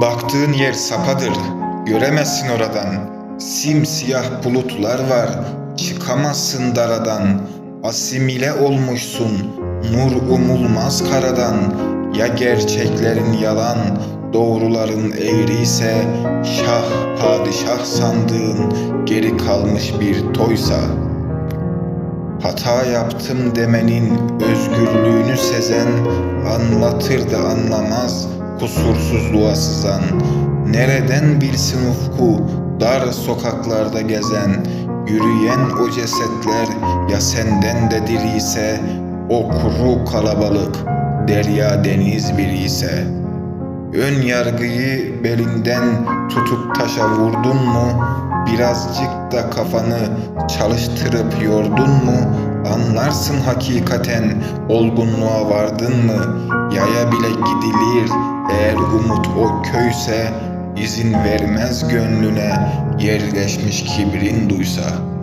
Baktığın yer sapadır, göremezsin oradan. Simsiyah bulutlar var, çıkamazsın daradan. Asimile olmuşsun, nur umulmaz karadan. Ya gerçeklerin yalan, doğruların eğri ise şah padişah sandığın geri kalmış bir toysa. Hata yaptım demenin özgürlüğünü sezen Anlatır da anlamaz kusursuzluğa sızan Nereden bilsin ufku dar sokaklarda gezen Yürüyen o cesetler ya senden de diri ise O kuru kalabalık derya deniz biri ise Ön yargıyı belinden tutup taşa vurdun mu? Birazcık da kafanı çalıştırıp yordun mu? Anlarsın hakikaten olgunluğa vardın mı? Yaya bile gidilir eğer umut o köyse izin vermez gönlüne yerleşmiş kibrin duysa.''